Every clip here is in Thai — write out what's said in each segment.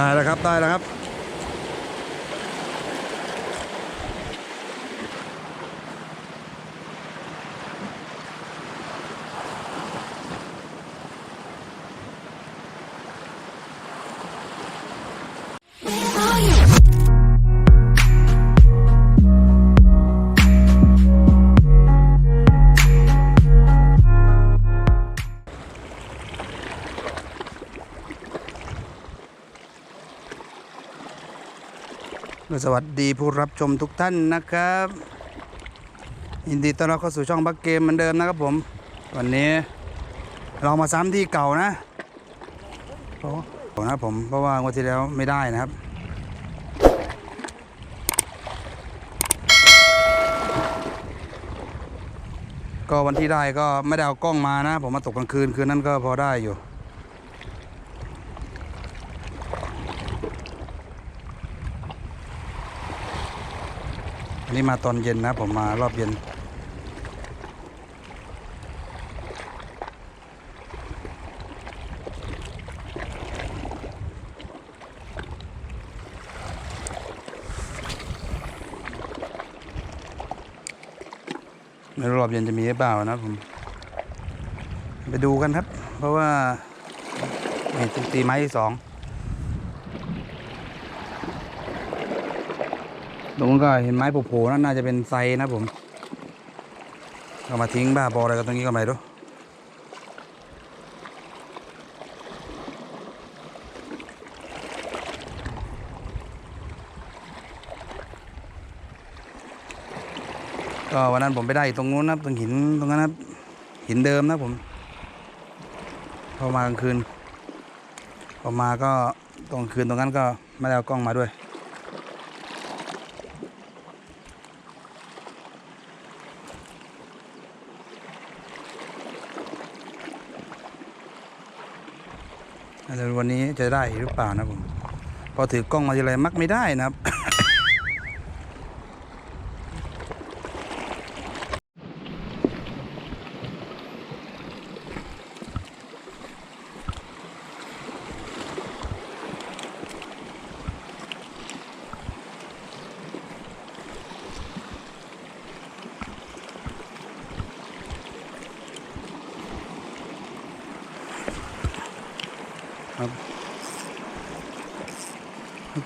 ได้แล้วครับ ได้แล้วครับ สวัสดีผู้รับชมทุกท่านนะครับยินดีต้อนรับเข้าสู่ช่องบักเกมเหมือนเดิมนะครับผม วันนี้เรามาซ้ำที่เก่านะเพราะนะผมเพราะว่างวดที่แล้วไม่ได้นะครับก็วันที่ได้ก็ไม่ได้เอากล้องมานะ ผมมาตกกลางคืนคืนนั้นก็พอได้อยู่ อันนี้มาตอนเย็นนะผมมารอบเย็นไม่รู้รอบเย็นจะมีหรือเปล่านะผม ไปดูกันครับ เพราะว่านี่ตีตีไม้ที่สอง ตรงนู้นก็เห็นไม้โผล่ๆนั่นน่าจะเป็นไซนะผมเอามาทิ้งบ้าบออะไรกันตรงนี้ก็ไม่รู้ก็วันนั้นผมไปได้ตรงนู้นนะตรงหินตรงนั้นนะหินเดิมนะผม พอมากลางคืน พอมาก็ตรงคืนตรงนั้นก็ไม่ได้เอากล้องมาด้วย วันนี้จะได้หรือเปล่านะผม พอถือกล้องมาทีไรมักไม่ได้นะครับ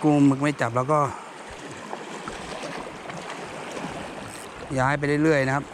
กูมึงไม่จับแล้วก็ ย้ายไปเรื่อยๆนะครับ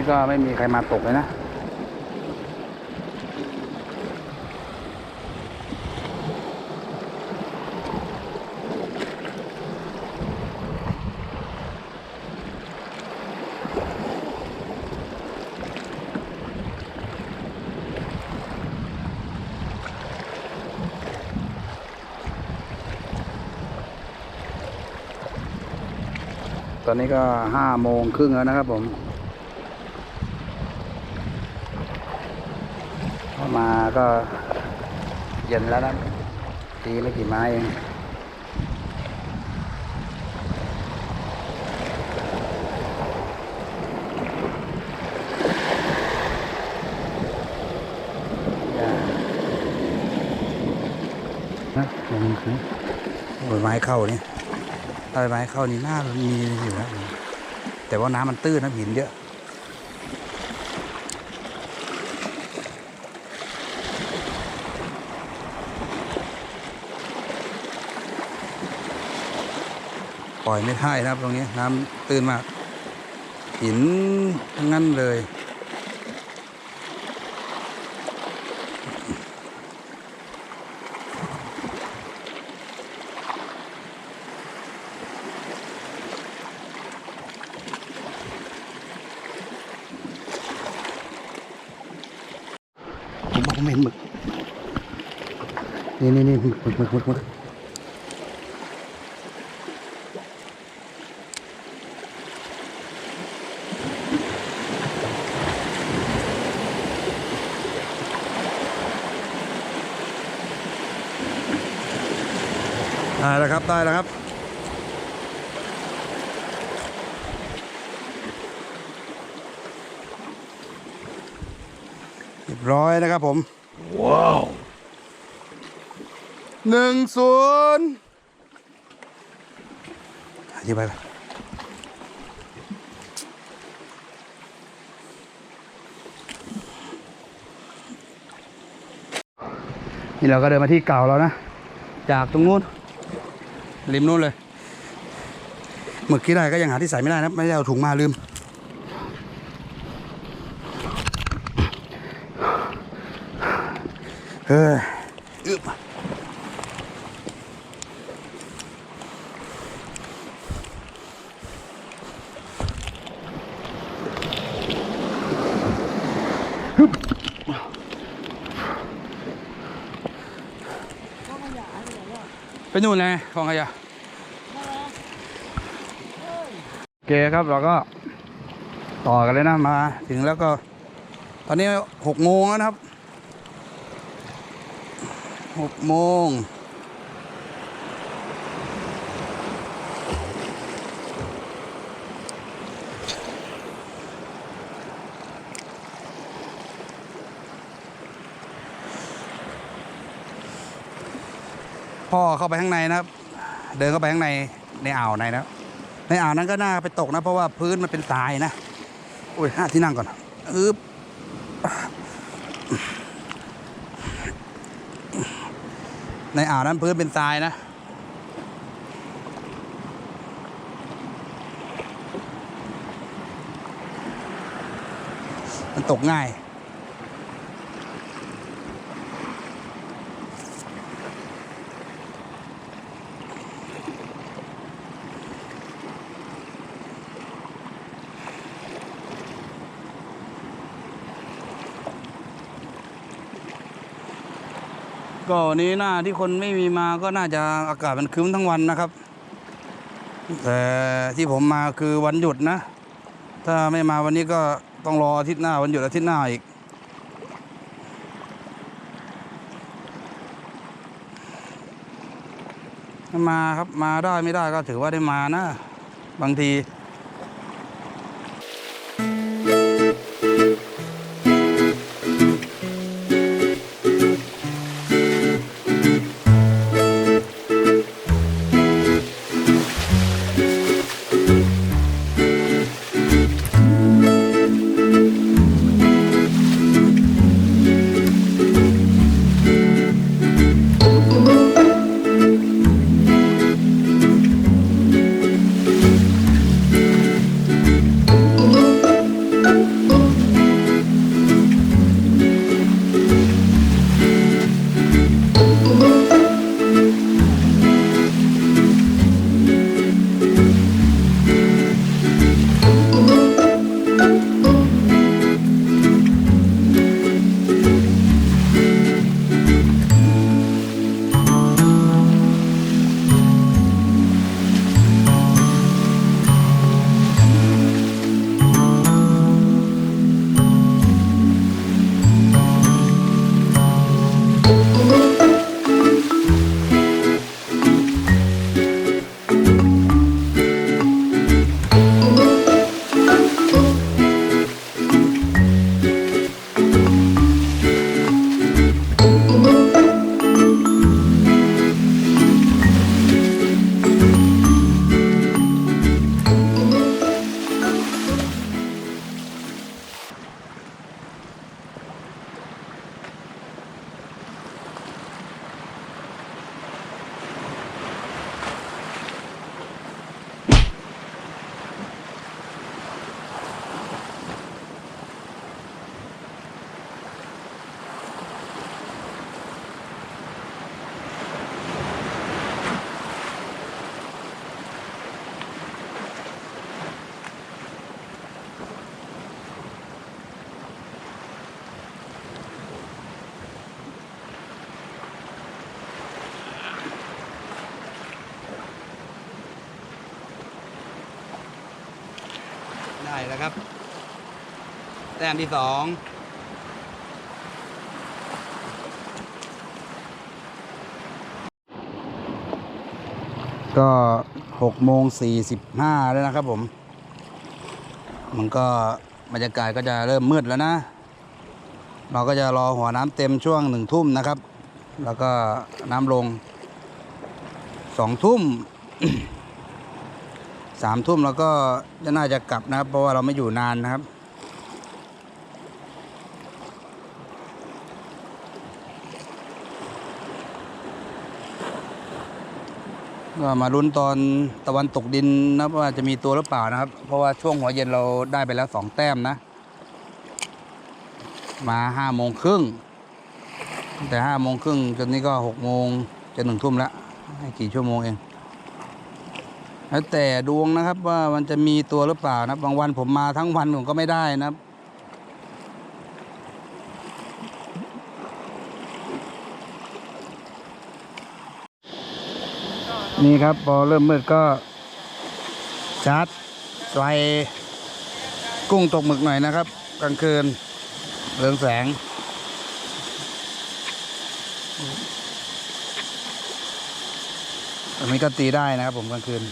นี้ก็ไม่มีใครมาตกเลยนะ ตอนนี้ก็ห้าโมงครึ่งแล้วนะครับผม เข้า มาก็เย็นแล้วนะตีไม่กี่ไม้เองอย่นะลงคือโอ้ยไม้เข้านี่ถ้ไม้เข้านี่หน้ามีอยู่นะแต่ว่าน้ำมันตื้นนะหินเยอะ ล่อยไม่ได้นะครับ ตรงนี้น้ำตื้นมาก หินทั้งนั้นเลย ผมมองไม่เห็นหมึกนี่นี่นี่หมึกหมึกหมึกหมึก ได้แล้วครับได้แล้วครับเรียบร้อยนะครับผม ว้าวหนึ่งศูนย์อธิบายไปนี่เราก็เดินมาที่เก่าแล้วนะ จากตรงนู้น ริมนู้นเลยหมึกที่ได้ก็ยังหาที่ใส่ไม่ได้นะ ไม่ได้เอาถุงมาลืมเอออึบฮึบ ไปนู่นเลยของขยะโอเคครับเราก็ต่อกันเลยนะมา ถึงแล้วก็ ตอนนี้หกโมงแล้วนะครับหกโมง พ่อเข้าไปข้างในนะครับ เดินเข้าไปข้างในในอ่าวในนะในอ่าวนั้นก็น่าไปตกนะ เพราะว่าพื้นมันเป็นทรายนะโอ้ยหาที่นั่งก่อนอึบในอ่าวนั้นพื้นเป็นทรายนะมันตกง่าย ก็วันนี้หน้าที่คนไม่มีมาก็น่าจะอากาศมันครึ้มทั้งวันนะครับ แต่ที่ผมมาคือวันหยุดนะ ถ้าไม่มาวันนี้ก็ต้องรออาทิตย์หน้าวันหยุดอาทิตย์หน้าอีก มาครับมาได้ไม่ได้ก็ถือว่าได้มานะ บางที แล้วครับ แต้มที่สองก็หกโมงสี่สิบห้าแล้วนะครับผม มันก็บรรยากาศก็จะเริ่มมืดแล้วนะ เราก็จะรอหัวน้ำเต็มช่วงหนึ่งทุ่มนะครับ แล้วก็น้ำลงสองทุ่ม สามทุ่มแล้วก็จะน่าจะกลับนะครับ เพราะว่าเราไม่อยู่นานนะครับ ก็มาลุ้นตอนตะวันตกดินนะว่าจะมีตัวหรือเปล่านะครับ เพราะว่าช่วงหัวเย็นเราได้ไปแล้วสองแต้มนะ มาห้าโมงครึ่งแต่ห้าโมงครึ่งจนนี้ก็หกโมงจะหนึ่งทุ่มแล้วกี่ชั่วโมงเอง แล้วแต่ดวงนะครับว่ามันจะมีตัวหรือเปล่านะบางวันผมมาทั้งวันผมก็ไม่ได้นะครับนี่ครับพอเริ่มมืดก็ชาร์จไฟกุ้งตกหมึกหน่อยนะครับ กลางคืนเรืองแสง อันนี้ก็ตีได้นะครับผมกลางคืน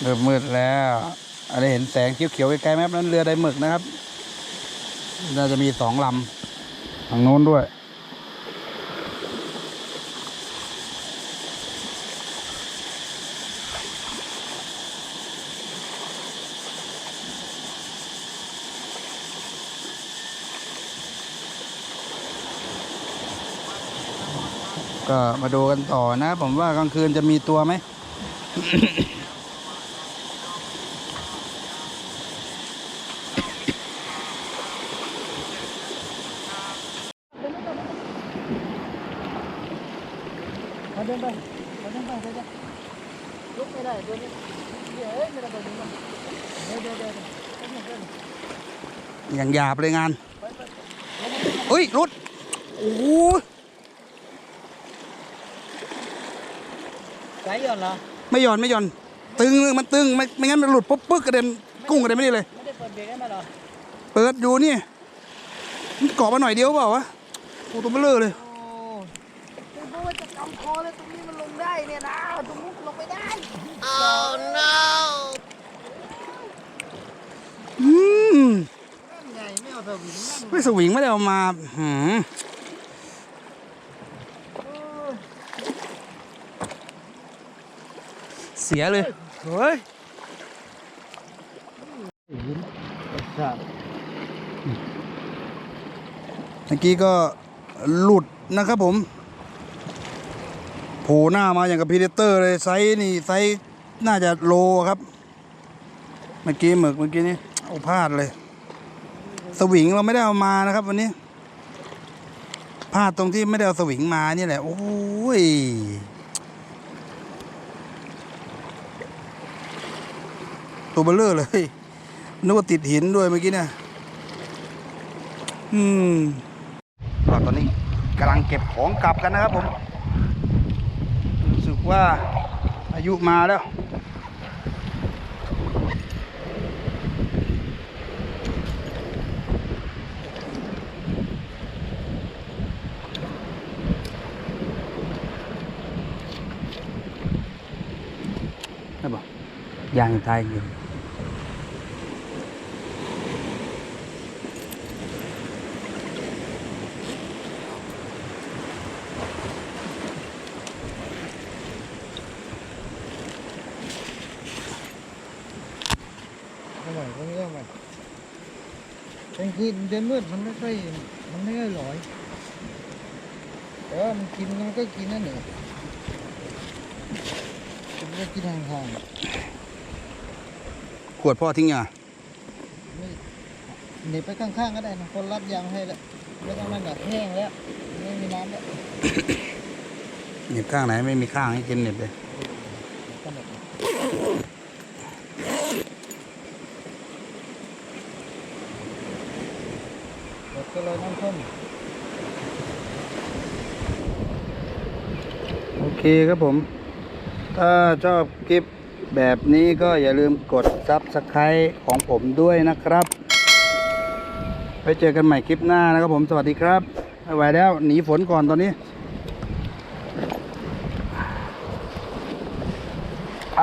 เริ่มมืดแล้วอะไรเห็นแสงเขียวๆไกลๆไหมครับนั่นเรือไดหมึกนะครับ น่าจะมีสองลำทางโน้นด้วย ก็มาดูกันต่อนะ ผมว่ากลางคืนจะมีตัวไหม มาเดินไปมาเดินไปเดินไปลุกไม่ได้ตัวนี้เดี๋ยวเอ้ยไม่ได้ตัวนี้มาเดี๋ยวเดี๋ยวเดี๋ยวเดี๋ยวเดี๋ยวเดี๋ยว อย่างหยาบเลยงานเฮ้ยรุด โอ้โหสายหย่อนเหรอ ไม่หย่อนไม่หย่อน ตึงเลยมันตึงไม่ไม่งั้นมันหลุดปุ๊บปึ๊กกระเด็นกุ้งกระเด็นไม่ได้เลย ไม่ได้เปิดเบรกให้มันเหรอ เปิดอยู่นี่มันเกาะมาหน่อยเดียวเปล่าวะโอ้ตัวเบลอเลยโอ้คือเพราะว่าจะกำคอเลยตรงนี้มันลงได้เนี่ยนะ ตรงนี้มันลงไม่ได้อืม นั่น ไงไม่เอาเถอะวินนั่นไม่สวิงไม่ได้เอามาหืมเออเสียเลย เฮ้ยครับเมื่อกี้ก็หลุดนะครับผมโผล่หน้ามาอย่างกับพีเดเตอร์เลยไซส์นี่ไซส์น่าจะโลครับ เมื่อกี้หมึกเมื่อกี้นี่เอาพลาดเลย สวิงเราไม่ได้เอามานะครับ วันนี้พลาดตรงที่ไม่ได้เอาสวิงมานี่แหละโอ้ยตัวเบลเลอร์เลยนึกว่าติดหินด้วยเมื่อกี้เนี่ยอืมก็ตอนนี้กำลังเก็บของกลับกันนะครับผมรู้สึกว่าอายุมาแล้ว ได้บอก ยางตายอยู่เอาใหม่ตรงนี้เอาใหม่กลางคืนเดินมืดมันไม่ค่อยมันไม่ค่อยลอยแต่ว่ามันกินมันก็กินนั่นแหละมันก็กินห่าง ขวดพ่อทิ้งยังไม่หนีบไปข้างๆก็ได้นะคนรัดยางให้แล้วไม่ต้องนั่นแบบแห้งแล้ว ไม่มีน้ำแล้วเหน็บข้างไหนไม่มีข้างให้กินเหน็บเลยก็หมดส้มโอเคครับผม ถ้าชอบคลิป แบบนี้ก็อย่าลืมกดซับสไครต์ของผมด้วยนะครับ ไปเจอกันใหม่คลิปหน้านะครับผมสวัสดีครับไม่ไหวแล้วหนีฝนก่อนตอนนี้ไป